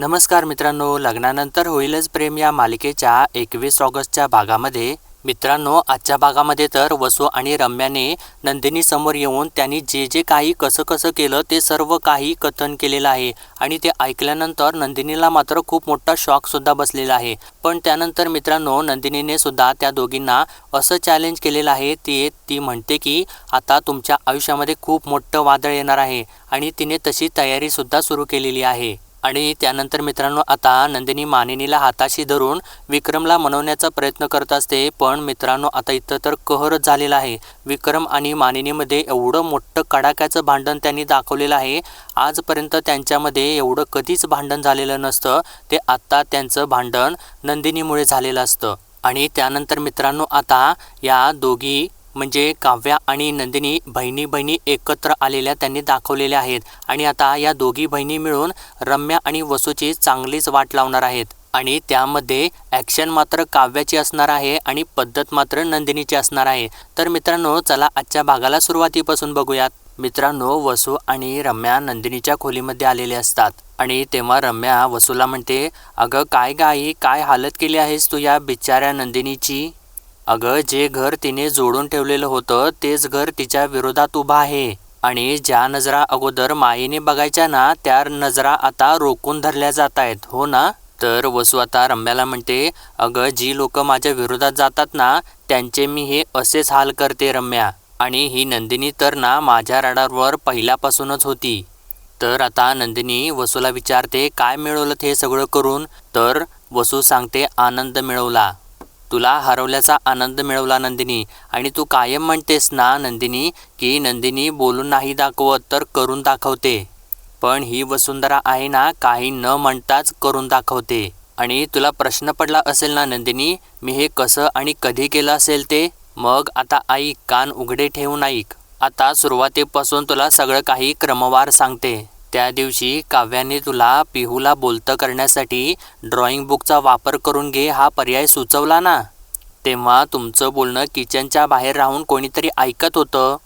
नमस्कार मित्रांनो लग्नानंतर होईलच प्रेम या मालिकेच्या एकवीस ऑगस्टच्या भागामध्ये. मित्रांनो आजच्या भागामध्ये तर वसू आणि रम्याने नंदिनी समोर येऊन त्यांनी जे जे काही कसं कसं केलं ते सर्व काही कथन केलेलं आहे. आणि ते ऐकल्यानंतर नंदिनीला मात्र खूप मोठा शॉकसुद्धा बसलेला आहे. पण त्यानंतर मित्रांनो नंदिनीने सुद्धा त्या दोघींना असं चॅलेंज केलेलं आहे ते ती म्हणते की आता तुमच्या आयुष्यामध्ये खूप मोठं वादळ येणार आहे. आणि तिने तशी तयारीसुद्धा सुरू केलेली आहे. आणि त्यानंतर मित्रांनो आता नंदिनी मानिनीला हाताशी धरून विक्रमला मनवण्याचा प्रयत्न करत असते पण मित्रांनो आता इथं तर कहरच झालेला आहे. विक्रम आणि मानिनीमध्ये एवढं मोठं कडाक्याचं भांडण त्यांनी दाखवलेलं आहे. आजपर्यंत त्यांच्यामध्ये एवढं कधीच भांडण झालेलं नसतं. ते आत्ता त्यांचं भांडण नंदिनीमुळे झालेलं असतं. आणि त्यानंतर मित्रांनो आता या दोघी म्हणजे काव्या आणि नंदिनी बहिणी बहिणी एकत्र आलेल्या त्यांनी दाखवलेल्या आहेत. आणि आता या दोघी बहिणी मिळून रम्या आणि वसूची चांगलीच वाट लावणार आहेत. आणि त्यामध्ये ॲक्शन मात्र काव्याची असणार आहे आणि पद्धत मात्र नंदिनीची असणार आहे. तर मित्रांनो चला आजच्या भागाला सुरुवातीपासून बघूयात. मित्रांनो वसू आणि रम्या नंदिनीच्या खोलीमध्ये आलेले असतात. आणि तेव्हा रम्या वसूला म्हणते अगं काय गाई? काय हालत केली आहेस तू या बिचाऱ्या नंदिनीची? अगं जे घर तिने जोडून ठेवलेलं होतं तेच घर तिच्या विरोधात उभं आहे. आणि ज्या नजरा अगोदर मायेने बघायच्या ना त्या नजरा आता रोखून धरल्या जात आहेत हो ना? तर वसू आता रम्याला म्हणते अगं जी लोक माझ्या विरोधात जातात ना त्यांचे मी हे असेच हाल करते रम्या. आणि ही नंदिनी तर ना माझ्या रडारवर पहिल्यापासूनच होती. तर आता नंदिनी वसूला विचारते काय मिळवलं हे सगळं करून? तर वसू सांगते आनंद मिळवला. तुला हरवल्याचा आनंद मिळवला नंदिनी. आणि तू कायम म्हणतेस ना नंदिनी की नंदिनी बोलून नाही दाखवत तर करून दाखवते. पण ही वसुंधरा आहे ना काही न म्हणताच करून दाखवते. आणि तुला प्रश्न पडला असेल ना नंदिनी मी हे कसं आणि कधी केलं असेल ते? मग आता ऐक कान उघडे ठेवून ऐक. आता सुरुवातीपासून तुला सगळं काही क्रमवार सांगते. त्या दिवशी काव्याने तुला पिहूला बोलतं करण्यासाठी ड्रॉइंग बुकचा वापर करून घे हा पर्याय सुचवला ना? तेव्हा तुमचं बोलणं किचनच्या बाहेर राहून कोणीतरी ऐकत होतं.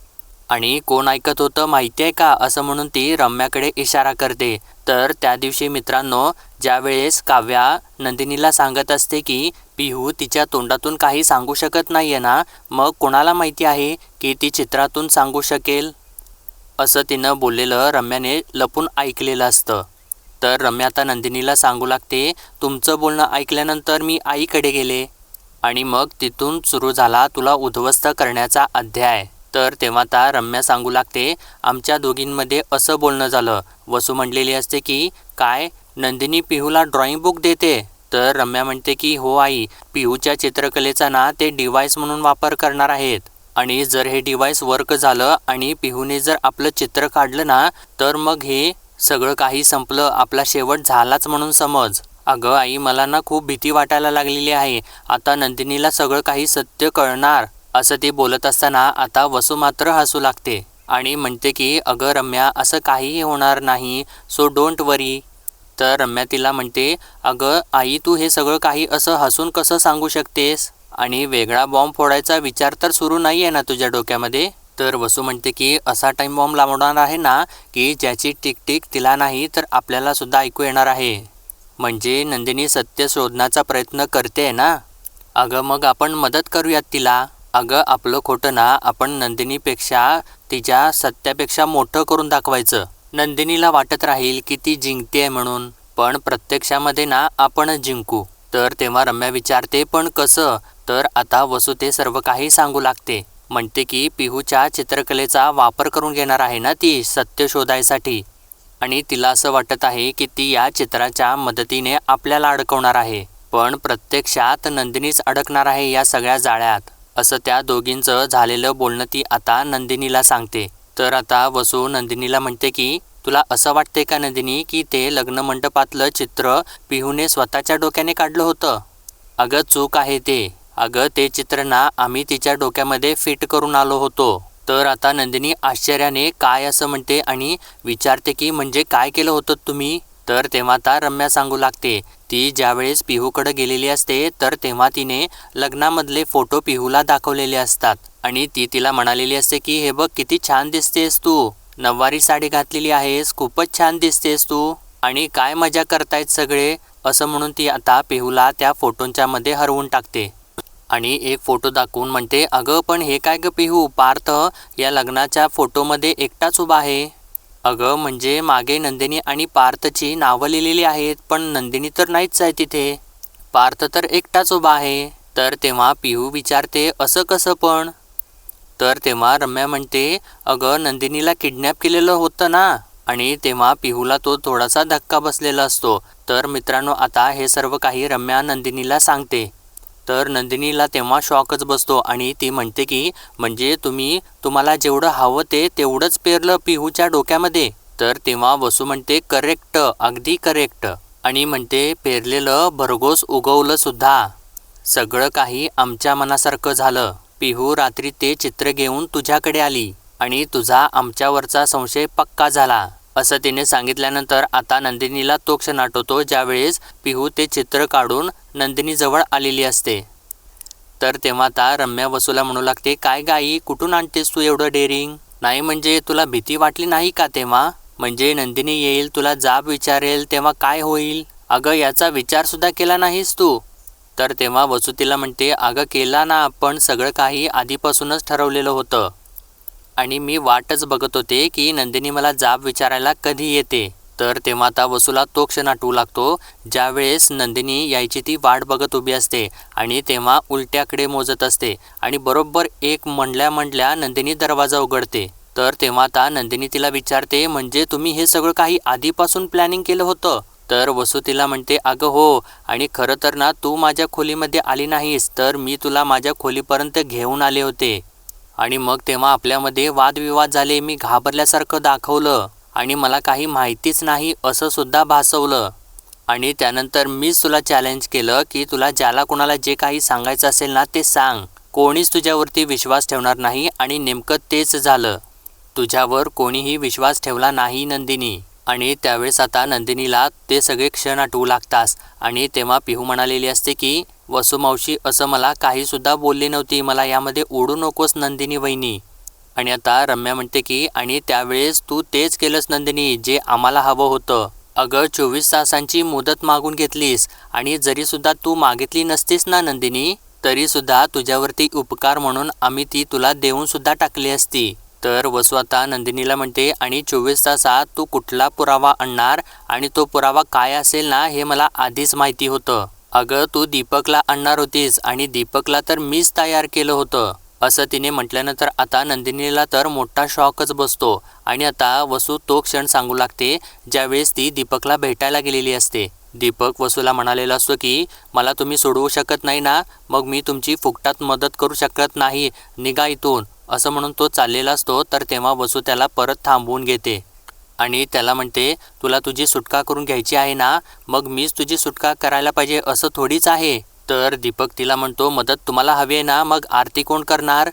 आणि कोण ऐकत होतं माहिती आहे का? असं म्हणून ती रम्याकडे इशारा करते. तर त्या दिवशी मित्रांनो ज्यावेळेस काव्या नंदिनीला सांगत असते की पिहू तिच्या तोंडातून काही सांगू शकत नाही आहे ना मग कोणाला माहिती आहे की ती चित्रातून सांगू शकेल? असं तिनं बोललेलं रम्याने लपून ऐकलेलं असतं. तर रम्या आता नंदिनीला सांगू लागते तुमचं बोलणं ऐकल्यानंतर मी आईकडे गेले. आणि मग तिथून सुरू झाला तुला उद्ध्वस्त करण्याचा अध्याय. तर तेव्हा आता रम्या सांगू लागते आमच्या दोघींमध्ये असं बोलणं झालं. वसू म्हणलेली असते की काय? नंदिनी पिहूला ड्रॉइंग बुक देते? तर रम्या म्हणते की हो आई पिहूच्या चित्रकलेचा ना ते डिव्हाइस म्हणून वापर करणार आहेत. आणि जर हे डिव्हाइस वर्क झालं आणि पिहूने जर आपलं चित्र काढलं ना तर मग हे सगळं काही संपलं. आपला शेवट झालाच म्हणून समज. अगं आई मला ना खूप भीती वाटायला लागलेली आहे. आता नंदिनीला सगळं काही सत्य कळणार असं ती बोलत असताना आता वसू मात्र हसू लागते. आणि म्हणते की अगं रम्या असं काहीही होणार नाही सो डोंट वरी तर रम्या तिला म्हणते अगं आई तू हे सगळं काही असं हसून कसं सांगू शकतेस? आणि वेगळा बॉम्ब फोडायचा विचार तर सुरू नाही आहे ना तुझ्या डोक्यामध्ये? तर वसू म्हणते की असा टाईम बॉम्ब लावणार आहे ना की ज्याची टिकटिक तिला नाही तर आपल्याला सुद्धा ऐकू येणार आहे. म्हणजे नंदिनी सत्य शोधण्याचा प्रयत्न करते ना? अगं मग आपण मदत करूयात तिला? अगं आपलं खोटं ना आपण नंदिनीपेक्षा तिच्या सत्यापेक्षा मोठं करून दाखवायचं. नंदिनीला वाटत राहील की ती जिंकते म्हणून. पण प्रत्यक्षामध्ये ना आपणच जिंकू. तर तेव्हा रम्या विचारते पण कसं? तर आता वसू ते सर्व काही सांगू लागते. म्हणते की पिहूच्या चित्रकलेचा वापर करून घेणार आहे ना ती सत्य शोधायसाठी? आणि तिला असं वाटत आहे की ती या चित्राच्या मदतीने आपल्याला अडकवणार आहे. पण प्रत्यक्षात नंदिनीच अडकणार आहे या सगळ्या जाळ्यात. असं त्या दोघींचं झालेलं बोलणं ती आता नंदिनीला सांगते. तर आता वसू नंदिनीला म्हणते की तुला असं वाटते का नंदिनी की ते लग्न मंडपातलं चित्र पिहूने स्वतःच्या डोक्याने काढलं होतं? अगं चूक आहे ते. अगं ते चित्र ना आम्ही तिच्या डोक्यामध्ये फिट करून आलो होतो. तर आता नंदिनी आश्चर्याने काय असं म्हणते आणि विचारते की म्हणजे काय केलं होतं तुम्ही? तर तेव्हा आता रम्या सांगू लागते. ती ज्यावेळेस पिहूकडे गेलेली असते तर तेव्हा तिने लग्नामधले फोटो पिहूला दाखवलेले असतात. आणि ती तिला म्हणालेली असते की हे बघ किती छान दिसतेस तू. नववारी साडी घातलेली आहेस खूपच छान दिसतेस तू. आणि काय मजा करतायत सगळे? असं म्हणून ती आता पिहूला त्या फोटोंच्या मध्ये हरवून टाकते. आणि एक फोटो दाखवून म्हणते अगं पण हे काय ग पिहू? पार्थ या लग्नाच्या फोटोमध्ये एकटाच उभा आहे. अगं म्हणजे मागे नंदिनी आणि पार्थची नावं लिहिलेली आहेत पण नंदिनी तर नाहीच आहे तिथे. पार्थ तर एकटाच उभा आहे. तर तेव्हा पिहू विचारते असं कसं पण? तर तेव्हा रम्या म्हणते अगं नंदिनीला किडनॅप केलेलं होतं ना? आणि तेव्हा पिहूला तो थोडासा धक्का बसलेला असतो. तर मित्रांनो आता हे सर्व काही रम्या नंदिनीला सांगते. तर नंदिनीला तेव्हा शॉकच बसतो आणि ती म्हणते की म्हणजे तुम्ही तुम्हाला जेवढं हवं ते तेवढंच पेरलं पिहूच्या डोक्यामध्ये. तर तेव्हा वसू म्हणते करेक्ट अगदी करेक्ट. आणि म्हणते पेरलेलं भरघोस उगवलं सुद्धा. सगळं काही आमच्या मनासारखं झालं. पिहू रात्री ते चित्र घेऊन तुझ्याकडे आली आणि तुझा आमच्यावरचा संशय पक्का झाला. असं तिने सांगितल्यानंतर आता नंदिनीला तो क्षण आठवतो ज्यावेळेस पिहू ते चित्र काढून नंदिनीजवळ आलेली असते. तर तेव्हा आता रम्या वसूला म्हणू लागते काय गाई कुठून आणतेस तू एवढं डेअरिंग? नाही म्हणजे तुला भीती वाटली नाही का तेव्हा? म्हणजे नंदिनी येईल तुला जाब विचारेल तेव्हा काय होईल? अगं याचा विचार सुद्धा केला नाहीस तू. तर तेव्हा वसुतीला म्हणते अगं केला ना आपण सगळं काही आधीपासूनच ठरवलेलं होतं. आणि मी वाटच बघत होते की नंदिनी मला जाब विचारायला कधी येते. तर तेव्हा आता वसूला तो क्षण आठवू लागतो ज्यावेळेस नंदिनी यायची ती वाट बघत उभी असते आणि तेव्हा उलट्याकडे मोजत असते आणि बरोबर एक म्हणल्या म्हणल्या नंदिनी दरवाजा उघडते. तर तेव्हा आता नंदिनी तिला विचारते म्हणजे तुम्ही हे सगळं काही आधीपासून प्लॅनिंग केलं होतं? तर वसू तिला म्हणते अगं हो आणि खरं तर ना तू माझ्या खोलीमध्ये आली नाहीस तर मी तुला माझ्या खोलीपर्यंत घेऊन आले होते. आणि मग तेव्हा आपल्यामध्ये वादविवाद झाले मी घाबरल्यासारखं दाखवलं आणि मला काही माहितीच नाही असं सुद्धा भासवलं. आणि त्यानंतर मीच तुला चॅलेंज केलं की तुला ज्याला कोणाला जे काही सांगायचं असेल ना ते सांग. कोणीच तुझ्यावरती विश्वास ठेवणार नाही आणि नेमकं तेच झालं. तुझ्यावर कोणीही विश्वास ठेवला नाही नंदिनी. आणि त्यावेळेस आता नंदिनीला ते सगळे क्षण आठवू लागतास. आणि तेव्हा पिहू म्हणालेली असते की वसुमावशी असं मला काहीसुद्धा बोलली नव्हती. मला यामध्ये ओढू नकोस नंदिनी वहिनी. आणि आता रम्या म्हणते की आणि त्यावेळेस तू तेच केलंस नंदिनी जे आम्हाला हवं होतं. अगं चोवीस तासांची मुदत मागून घेतलीस. आणि जरीसुद्धा तू मागितली नसतीस ना नंदिनी तरीसुद्धा तुझ्यावरती उपकार म्हणून आम्ही ती तुला देऊनसुद्धा टाकली असती. तर वसू आता नंदिनीला म्हणते आणि चोवीस तासात तू कुठला पुरावा आणणार? आणि तो पुरावा काय असेल ना हे मला आधीच माहिती होतं. अगं तू दीपकला आणणार होतीस आणि दीपकला तर मीच तयार केलं होतं. असं तिने म्हटल्यानंतर आता नंदिनीला तर मोठा शॉकच बसतो. आणि आता वसू तो क्षण सांगू लागते ज्यावेळेस ती दीपकला भेटायला गेलेली असते. दीपक वसूला म्हणालेला असतो की मला तुम्ही सोडवू शकत नाही ना? मग मी तुमची फुकटात मदत करू शकत नाही. निगा इथून. असं म्हणून तो चाललेला असतो तर तेव्हा वसू त्याला परत थांबवून घेते. आणि त्याला म्हणते तुला तुझी सुटका करून घ्यायची आहे ना मग मीच तुझी सुटका करायला पाहिजे असं थोडीच आहे. तर दीपक तिला म्हणतो मदत तुम्हाला हवी आहे ना मग आरती कोण करणार?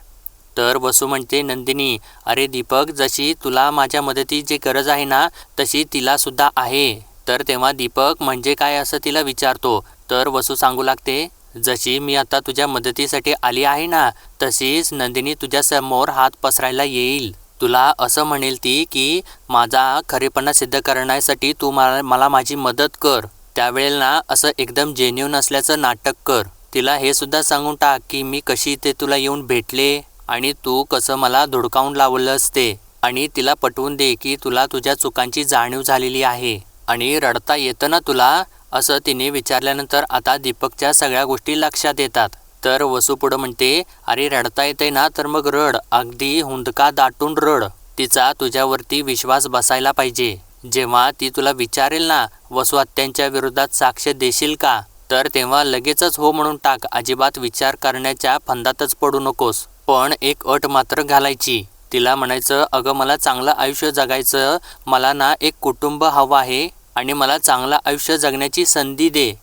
तर वसू म्हणते नंदिनी अरे दीपक जशी तुला माझ्या मदतीची गरज आहे ना तशी तिला सुद्धा आहे. तर तेव्हा दीपक म्हणजे काय असं तिला विचारतो. तर वसू सांगू लागते जशी मी आता तुझ्या मदतीसाठी आली आहे ना तशीच नंदिनी तुझ्यासमोर हात पसरायला येईल. तुला असं म्हणेल ती की माझा खरेपणा सिद्ध करण्यासाठी तू मला मला माझी मदत कर. त्यावेळेला असं एकदम जेन्युन असल्याचं नाटक कर. तिला हे सुद्धा सांगून टाक की मी कशी ते तुला येऊन भेटले आणि तू कसं मला धुडकावून लावलं असते आणि तिला पटवून दे की तुला तुझ्या चुकांची जाणीव झालेली आहे. आणि रडता येतं ना तुला? असं तिने विचारल्यानंतर आता दीपकच्या सगळ्या गोष्टी लक्षात येतात. तर वसू पुढं म्हणते अरे रडता येते ना तर मग रड. अगदी हुंदका दाटून रड. तिचा तुझ्यावरती विश्वास बसायला पाहिजे. जेव्हा ती तुला विचारेल ना वसू हत्यांच्या विरोधात साक्ष देशील का? तर तेव्हा लगेचच हो म्हणून टाक. अजिबात विचार करण्याच्या फंदातच पडू नकोस. पण एक अट मात्र घालायची. तिला म्हणायचं अगं मला चांगलं आयुष्य जगायचं. मला ना एक कुटुंब हवं आहे आणि मला चांगलं आयुष्य जगण्याची संधी दे.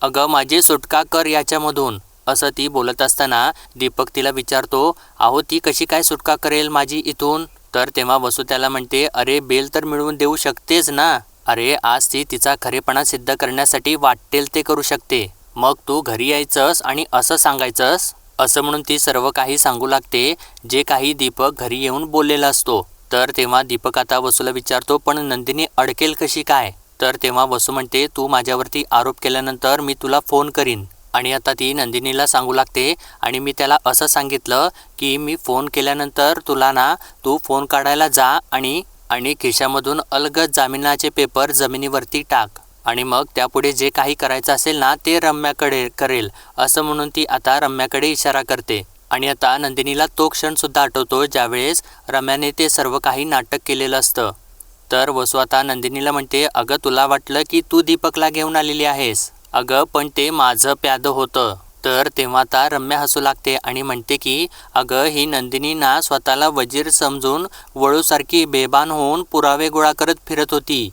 अगं माझी सुटका कर याच्यामधून. असं ती बोलत असताना दीपक तिला विचारतो अहो ती कशी काय सुटका करेल माझी इथून? तर तेव्हा वसू त्याला म्हणते अरे बेल तर मिळवून देऊ शकतेच ना? अरे आज ती तिचा खरेपणा सिद्ध करण्यासाठी वाटेल ते करू शकते. मग तू घरी यायचंस आणि असं सांगायचंस? असं म्हणून ती सर्व काही सांगू लागते जे काही दीपक घरी येऊन बोललेला असतो. तर तेव्हा दीपक आता वसूला विचारतो पण नंदिनी अडकेल कशी काय? तर तेव्हा वसू म्हणते तू माझ्यावरती आरोप केल्यानंतर मी तुला फोन करीन. आणि आता ती नंदिनीला सांगू लागते. आणि मी त्याला असं सांगितलं की मी फोन केल्यानंतर तुला ना तू फोन काढायला जा आणि आणि खिशामधून अलगद जामिनाचे पेपर जमिनीवरती टाक. आणि मग त्यापुढे जे काही करायचं असेल ना ते रम्याकडे करेल. असं म्हणून ती आता रम्याकडे इशारा करते. आणि आता नंदिनीला तो क्षणसुद्धा आठवतो ज्यावेळेस रम्याने ते सर्व काही नाटक केलेलं असतं. तर वसू आता नंदिनीला म्हणते अगं तुला वाटलं की तू दीपकला घेऊन आलेली आहेस. अगं पण ते माझं प्याद होतं. तर तेव्हा आता रम्या हसू लागते आणि म्हणते की अगं ही नंदिनी ना स्वतःला वजीर समजून वळूसारखी बेभान होऊन पुरावे गोळा करत फिरत होती.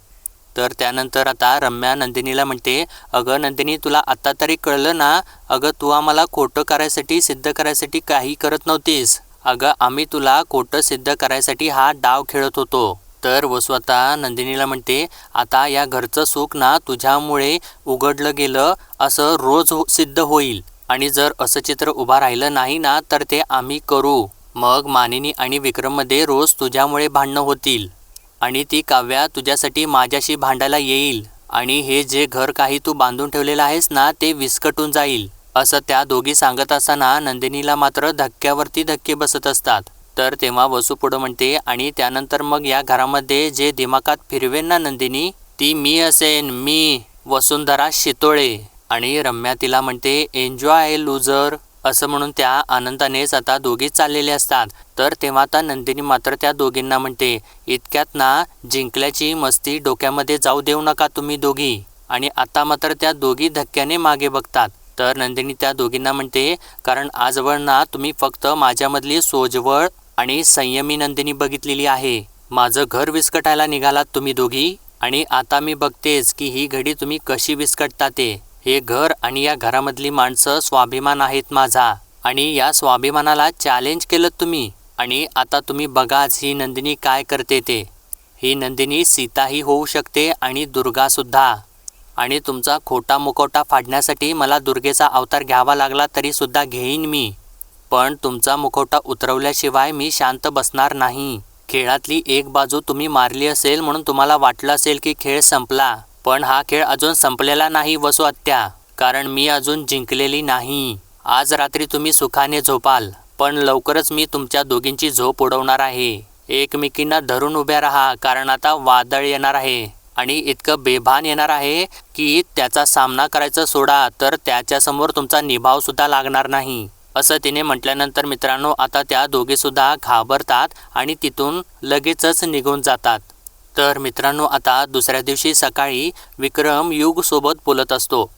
तर त्यानंतर आता रम्या नंदिनीला म्हणते अगं नंदिनी तुला आत्ता तरी कळलं ना? अगं तू आम्हाला खोटं करायसाठी सिद्ध करायसाठी काही करत नव्हतीस. अगं आम्ही तुला खोटं सिद्ध करायसाठी हा डाव खेळत होतो. तर वसू नंदिनीला म्हणते आता या घरचं सुख ना तुझ्यामुळे उघडलं गेलं असं रोज हो- सिद्ध होईल. आणि जर असं चित्र उभा राहिलं नाही ना तर ते आम्ही करू. मग मानिनी आणि विक्रममध्ये रोज तुझ्यामुळे भांडणं होतील. आणि ती काव्या तुझ्यासाठी माझ्याशी भांडायला येईल. आणि हे जे घर काही तू बांधून ठेवलेलं आहेस ना ते विस्कटून जाईल. असं त्या दोघी सांगत असताना नंदिनीला मात्र धक्क्यावरती धक्के बसत असतात. तर तेव्हा वसू पुढं म्हणते आणि त्यानंतर मग या घरामध्ये जे दिमाकात फिरवेन ना नंदिनी ती मी असेन मी वसुंधरा शितोळे. आणि रम्या तिला म्हणते एन्जॉय लूजर. असं म्हणून त्या आनंदानेच आता दोघीच चाललेले असतात. तर तेव्हा आता नंदिनी मात्र त्या दोघींना म्हणते इतक्यात ना जिंकल्याची मस्ती डोक्यामध्ये जाऊ देऊ नका तुम्ही दोघी. आणि आता मात्र त्या दोघी धक्क्याने मागे बघतात. तर नंदिनी त्या दोघींना म्हणते कारण आजवर ना तुम्ही फक्त माझ्यामधली सोजवळ आणि संयमी नंदिनी बघितलेली आहे. माझं घर विस्कटायला निघालात तुम्ही दोघी आणि आता मी बघतेच की ही घडी तुम्ही कशी विस्कटता ते. हे घर आणि या घरामधली माणसं स्वाभिमान आहेत माझा आणि या स्वाभिमानाला चॅलेंज केलं तुम्ही आणि आता तुम्ही बघाच ही नंदिनी काय करते ते. ही नंदिनी सीताही होऊ शकते आणि दुर्गासुद्धा आणि तुमचा खोटा मुकोटा फाडण्यासाठी मला दुर्गेचा अवतार घ्यावा लागला तरीसुद्धा घेईन मी. पण तुमचा मुखवटा उतरवल्याशिवाय मी शांत बसणार नाही. खेळातली एक बाजू तुम्ही मारली असेल म्हणून तुम्हाला वाटलं असेल की खेळ संपला. पण हा खेळ अजून संपलेला नाही वसू आत्या. कारण मी अजून जिंकलेली नाही. आज रात्री तुम्ही सुखाने झोपाल. पण लवकरच मी तुमच्या दोघींची झोप उडवणार आहे. एकमेकींना धरून उभ्या राहा कारण आता वादळ येणार आहे. आणि इतकं बेभान येणार आहे की त्याचा सामना करायचा सोडा तर त्याच्यासमोर तुमचा निभावसुद्धा लागणार नाही. असं तिने म्हटल्यानंतर मित्रांनो आता त्या दोघीसुद्धा घाबरतात आणि तिथून लगेचच निघून जातात. तर मित्रांनो आता दुसऱ्या दिवशी सकाळी विक्रम युगसोबत बोलत असतो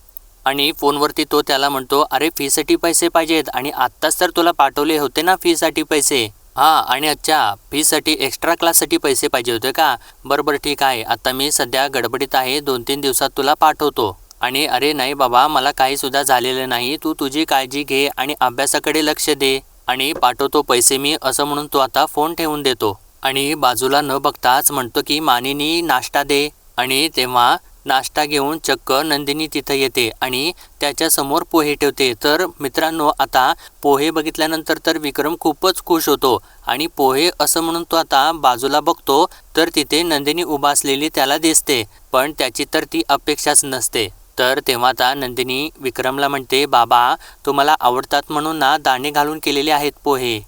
आणि फोनवरती तो त्याला म्हणतो अरे फीसाठी पैसे पाहिजेत आणि आत्ताच तर तुला पाठवले होते ना फीसाठी पैसे. हां आणि अच्छा फीसाठी एक्स्ट्रा क्लाससाठी पैसे पाहिजे होते का? बरं बरं ठीक आहे. आता मी सध्या गडबडीत आहे. दोन तीन दिवसात तुला पाठवतो. आणि अरे नाही बाबा मला काहीसुद्धा झालेलं नाही. तू तुझी काळजी घे आणि अभ्यासाकडे लक्ष दे. आणि पाठवतो पैसे मी असं म्हणून तो आता फोन ठेवून देतो. आणि बाजूला न बघताच म्हणतो की मानिनी नाश्ता दे. आणि तेव्हा नाश्ता घेऊन चक्क नंदिनी तिथं येते आणि त्याच्यासमोर पोहे ठेवते. तर मित्रांनो आता पोहे बघितल्यानंतर तर विक्रम खूपच खुश होतो. आणि पोहे असं म्हणून तो आता बाजूला बघतो तर तिथे नंदिनी उभा असलेली त्याला दिसते. पण त्याची तर ती अपेक्षाच नसते. तर तेव्हा आता नंदिनी विक्रमला म्हणते बाबा तुम्हाला आवडतात म्हणून ना दाणे घालून केलेले आहेत पोहे.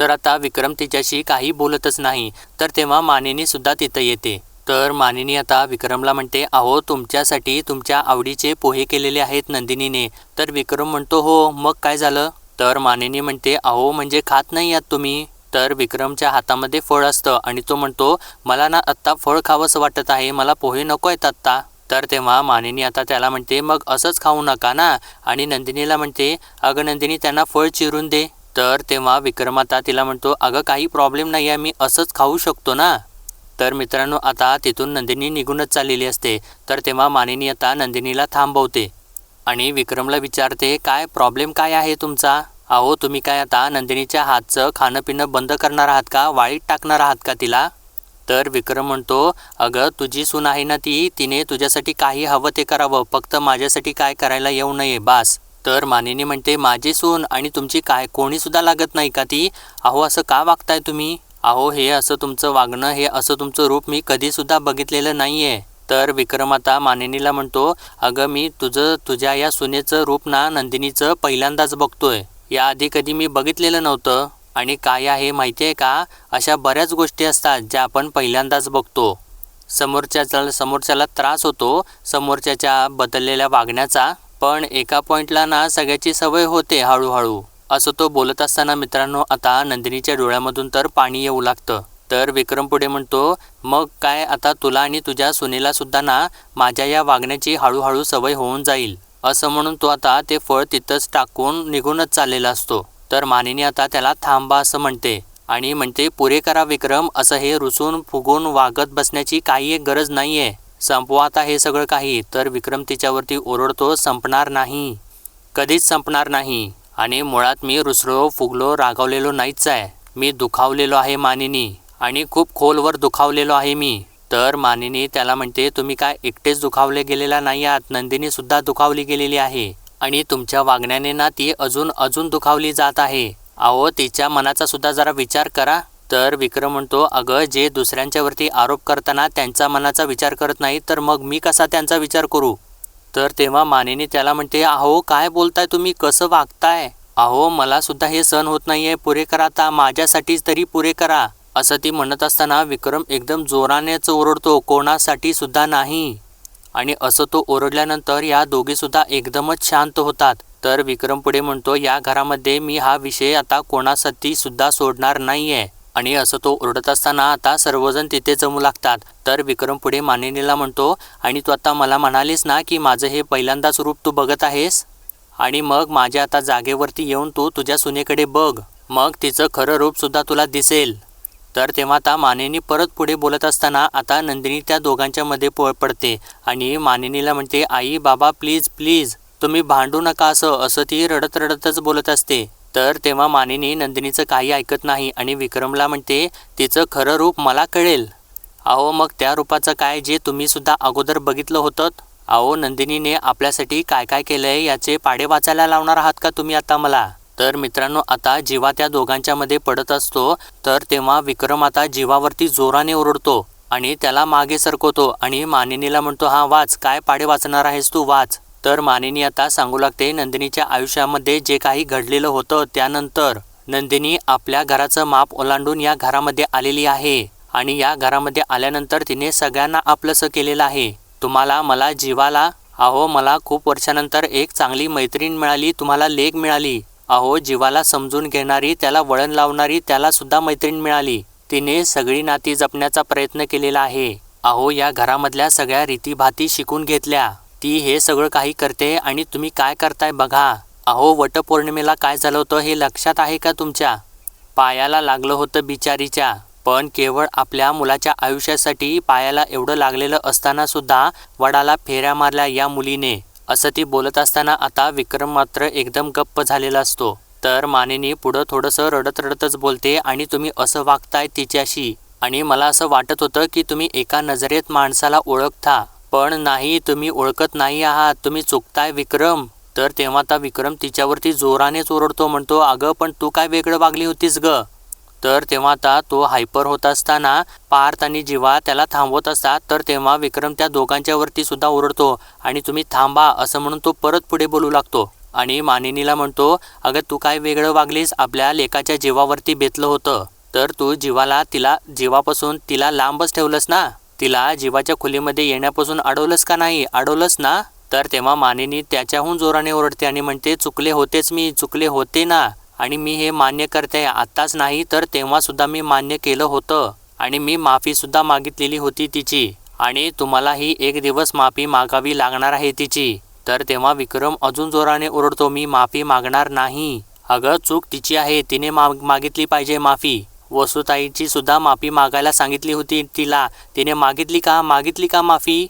तर आता विक्रम तिच्याशी काही बोलतच नाही. तर तेव्हा मानिनी सुद्धा तिथं येते. तर मानिनी आता विक्रमला म्हणते अहो तुमच्यासाठी तुमच्या आवडीचे पोहे केलेले आहेत नंदिनीने. तर विक्रम म्हणतो हो मग काय झालं? तर मानिनी म्हणते अहो म्हणजे खात नाही आहात तुम्ही. तर विक्रमच्या हातामध्ये फळ असतं आणि तो म्हणतो मला ना आत्ता फळ खावंसं वाटत आहे. मला पोहे नको आहेत आत्ता. तर तेव्हा मानिनी आता त्याला म्हणते मग असंच खाऊ नका ना. आणि नंदिनीला म्हणते अगं नंदिनी त्यांना फळ चिरून दे. तर तेव्हा विक्रम आता तिला म्हणतो अगं काही प्रॉब्लेम नाही आहे मी असंच खाऊ शकतो ना. तर मित्रांनो आता तिथून नंदिनी निघूनच चाललेली असते. तर तेव्हा मानिनी आता नंदिनीला थांबवते आणि विक्रमला विचारते काय प्रॉब्लेम काय आहे तुमचा? अहो तुम्ही काय आता नंदिनीच्या हातचं खाणं पिणं बंद करणार आहात का? वाळीत टाकणार आहात का तिला? तर विक्रम म्हणतो अगं तुझी सून आहे ना ती तिने तुझ्यासाठी काही हवं ते करावं फक्त माझ्यासाठी काय करायला येऊ नये बास. तर मानिनी म्हणते माझी सून आणि तुमची काय कोणीसुद्धा लागत नाही का ती? अहो असं का वागताय तुम्ही? अहो हे असं तुमचं वागणं हे असं तुमचं रूप मी कधीसुद्धा बघितलेलं नाही आहे तर विक्रम आता मानिनीला म्हणतो अगं मी तुझं तुझ्या या सुनेचं रूप ना नंदिनीचं पहिल्यांदाच बघतोय. याआधी कधी मी बघितलेलं नव्हतं. आणि काय आहे माहिती आहे का? अशा बऱ्याच गोष्टी असतात ज्या आपण पहिल्यांदाच बघतो. समोरच्याचा समोरच्याला त्रास होतो समोरच्याच्या बदललेल्या वागण्याचा पण एका पॉईंटला ना सगळ्याची सवय होते हळूहळू. असं तो बोलत असताना मित्रांनो आता नंदिनीच्या डोळ्यामधून तर पाणी येऊ लागतं. तर विक्रम पुढे म्हणतो मग काय आता तुला आणि तुझ्या सुनेला सुद्धा ना माझ्या या वागण्याची हळूहळू सवय होऊन जाईल. असं म्हणून तो आता ते फळ तिथंच टाकून निघूनच चाललेला असतो. तर मानिनी आता त्याला थांबा असं म्हणते. आणि म्हणते पुरे करा विक्रम असं हे रुसून फुगून वागत बसण्याची काही एक गरज नाही आहे संपवा आता हे सगळं काही. तर विक्रम तिच्यावरती ओरडतो संपणार नाही. कधीच संपणार नाही. आणि मुळात मी रुसलो फुगलो रागावलेलो नाहीच आहे. मी दुखावलेलो आहे मानिनी. आणि खूप खोलवर दुखावलेलो आहे मी. तर मानिनी त्याला म्हणते तुम्ही काय एकटेच दुखावले गेलेला नाही आहात? नंदिनीसुद्धा दुखावली गेलेली आहे. आणि तुमच्या वागण्याने ना ती अजून अजून दुखावली जात आहे. अहो तिच्या मनाचा सुद्धा जरा विचार करा. तर विक्रम म्हणतो अगं जे दुसऱ्यांच्यावरती आरोप करताना त्यांचा मनाचा विचार करत नाही तर मग मी कसा त्यांचा विचार करू? तर तेव्हा मानेने त्याला म्हणते अहो काय बोलताय तुम्ही? कसं वागताय? अहो मला सुद्धा हे सहन होत नाही आहे पुरे करा आता. माझ्यासाठीच तरी पुरे करा. असं ती म्हणत असताना विक्रम एकदम जोरानेच ओरडतो. कोणासाठी सुद्धा नाही. आणि असं तो ओरडल्यानंतर या दोघीसुद्धा एकदमच शांत होतात. तर विक्रम पुढे म्हणतो या घरामध्ये मी हा विषय आता कोणासाठी सुद्धा सोडणार नाहीये. आणि असं तो ओरडत असताना आता सर्वजण तिथे जमू लागतात. तर विक्रम पुढे मानिनीला म्हणतो आणि तू आता मला म्हणालीस ना की माझं हे पहिल्यांदाच रूप तू बघत आहेस? आणि मग माझ्या आता जागेवरती येऊन तू तुझ्या सुनेकडे बघ. मग तिचं खरं रूपसुद्धा तुला दिसेल. तर तेव्हा आता मानिनी परत पुढे बोलत असताना आता नंदिनी त्या दोघांच्या मध्ये पडते आणि मानिनीला म्हणते आई बाबा प्लीज प्लीज तुम्ही भांडू नका असं असं ती रडत रडतच बोलत असते. तर तेव्हा मानिनी नंदिनीचं काही ऐकत नाही आणि विक्रमला म्हणते तिचं खरं रूप मला कळेल. अहो मग त्या रूपाचं काय जे तुम्ही सुद्धा अगोदर बघितलं होतं? अहो नंदिनीने आपल्यासाठी काय काय केलंय याचे पाडे वाचायला लावणार आहात का तुम्ही आता मला? तर मित्रांनो आता जीवा त्या दोघांच्या मध्ये पडत असतो तर तेव्हा विक्रम आता जीवावरती जोराने ओरडतो आणि त्याला मागे सरकवतो आणि मानिनीला म्हणतो हा वाच काय पाडे वाचणार आहेस तू वाच. तर मानिनी आता सांगू लागते नंदिनीच्या आयुष्यामध्ये जे काही घडलेलं होतं त्यानंतर नंदिनी आपल्या घराचं माप ओलांडून या घरामध्ये आलेली आहे आणि या घरामध्ये आल्यानंतर तिने सगळ्यांना आपलंसं केलेलं आहे. तुम्हाला मला जीवाला अहो मला खूप वर्षानंतर एक चांगली मैत्रीण मिळाली तुम्हाला लेख मिळाली. अहो जीवाला समजून घेणारी त्याला वळण लावणारी त्याला सुद्धा मैत्रीण मिळाली. तिने सगळी नाती जपण्याचा प्रयत्न केलेला आहे. अहो या घरामधल्या सगळ्या रीतीभाती शिकून घेतल्या. ती हे सगळं काही करते आणि तुम्ही काय करताय बघा. अहो वटपौर्णिमेला काय झालं होतं हे लक्षात आहे का तुमच्या? पायाला लागलं होतं बिचारीच्या. पण केवळ आपल्या मुलाच्या आयुष्यासाठी पायाला एवढं लागलेलं असताना सुद्धा वडाला फेऱ्या मारल्या या मुलीने. असं ती बोलत असताना आता विक्रम मात्र एकदम गप्प झालेला असतो. तर मानेनी पुढं थोडंसं रडत रडतच बोलते आणि तुम्ही असं वागताय तिच्याशी. आणि मला असं वाटत होतं की तुम्ही एका नजरेत माणसाला ओळखता. पण नाही तुम्ही ओळखत नाही आहात. तुम्ही चुकताय विक्रम. तर तेव्हा आता विक्रम तिच्यावरती जोरानेच ओरडतो म्हणतो अगं पण तू काय वेगळं वागली होतीस ग? तर तेव्हा आता तो हायपर होत असताना पार्थ आणि जीवा त्याला थांबवत असतात तर तेव्हा विक्रम त्या दोघांच्या वरती सुद्धा ओरडतो आणि तुम्ही थांबा असं म्हणून तो परत पुढे बोलू लागतो. आणि मानिनीला म्हणतो अगं तू काय वेगळं वागलीस? आपल्या लेकाच्या जीवावरती बेतलं होतं. तर तू जीवाला तिला जीवापासून तिला लांबच ठेवलंस ना? तिला जीवाच्या खोलीमध्ये येण्यापासून अडवलंस का नाही? अडवलंस ना? तर तेव्हा मानिनी त्याच्याहून जोराने ओरडते आणि म्हणते चुकले होतेच मी चुकले होते ना. आणि मी हे मान्य करते. आत्ताच नाही तर तेव्हासुद्धा मी मान्य केलं होतं. आणि मी माफीसुद्धा मागितलेली होती तिची. आणि तुम्हालाही एक दिवस माफी मागावी लागणार आहे तिची. तर तेव्हा विक्रम अजून जोराने ओरडतो मी माफी मागणार नाही. अगं चूक तिची आहे. तिने माग मागितली पाहिजे माफी. वसुताईची सुद्धा माफी मागायला सांगितली होती तिला. तिने मागितली का? मागितली का माफी?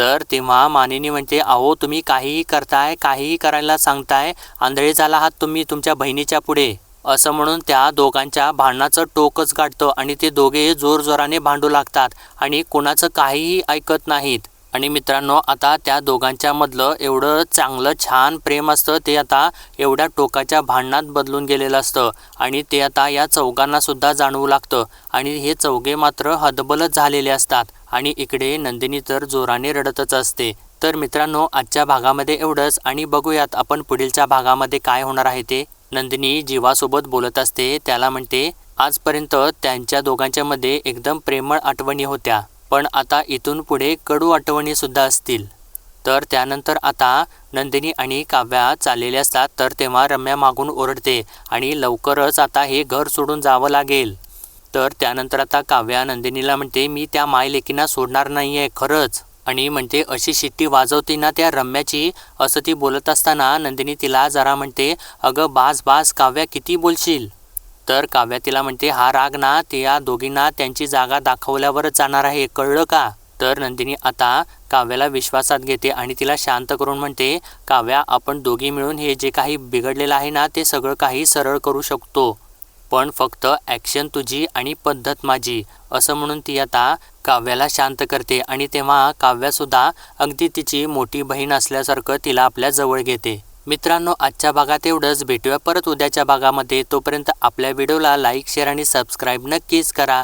तर तेव्हा मानिनी म्हणते अहो तुम्ही काहीही करताय काहीही करायला सांगताय आंधळे झाला आहात तुम्ही तुमच्या बहिणीच्या पुढे. असं म्हणून त्या दोघांच्या भांडणाचं टोकच गाठतं आणि ते दोघे जोरजोराने भांडू लागतात आणि कोणाचं काहीही ऐकत नाहीत. आणि मित्रांनो आता त्या दोघांच्या मधलं एवढं चांगलं छान प्रेम असतं ते आता एवढ्या टोकाच्या भांडणात बदलून गेलेलं असतं. आणि ते आता या चौघांनासुद्धा जाणवू लागतं. आणि हे चौघे मात्र हदबलच झालेले असतात. आणि इकडे नंदिनी तर जोराने रडतच असते. तर मित्रांनो आजच्या भागामध्ये एवढंच. आणि बघूयात आपण पुढीलच्या भागामध्ये काय होणार आहे ते. नंदिनी जीवासोबत बोलत असते. त्याला म्हणते आजपर्यंत त्यांच्या दोघांच्यामध्ये एकदम प्रेमळ आठवणी होत्या. पण आता इथून पुढे कडू आठवणीसुद्धा असतील. तर त्यानंतर आता नंदिनी आणि काव्या चाललेल्या असतात तर तेव्हा रम्या मागून ओरडते आणि लवकरच आता हे घर सोडून जावं लागेल. तर त्यानंतर आता काव्या नंदिनीला म्हणते मी त्या मायलेकींना सोडणार नाही आहे खरंच. आणि म्हणते अशी शिट्टी वाजवते ना त्या रम्याची? असं ती बोलत असताना नंदिनी तिला जरा म्हणते अगं बास बास काव्या किती बोलशील? तर काव्या तिला म्हणते हा राग ना त्या दोघींना त्यांची जागा दाखवल्यावरच जाणार आहे कळलं का? तर नंदिनी आता काव्याला विश्वासात घेते आणि तिला शांत करून म्हणते काव्या आपण दोघी मिळून हे जे काही बिघडलेलं आहे ना ते सगळं काही सरळ करू शकतो. पण फक्त ॲक्शन तुझी आणि पद्धत माझी. असं म्हणून ती आता काव्याला शांत करते आणि तेव्हा काव्यासुद्धा अगदी तिची मोठी बहीण असल्यासारखं तिला आपल्या जवळ घेते. मित्रांनो आजच्या भागात एवढंच. भेटूया परत उद्याच्या भागामध्ये. तोपर्यंत आपल्या व्हिडिओला लाईक शेअर आणि सबस्क्राईब नक्कीच करा.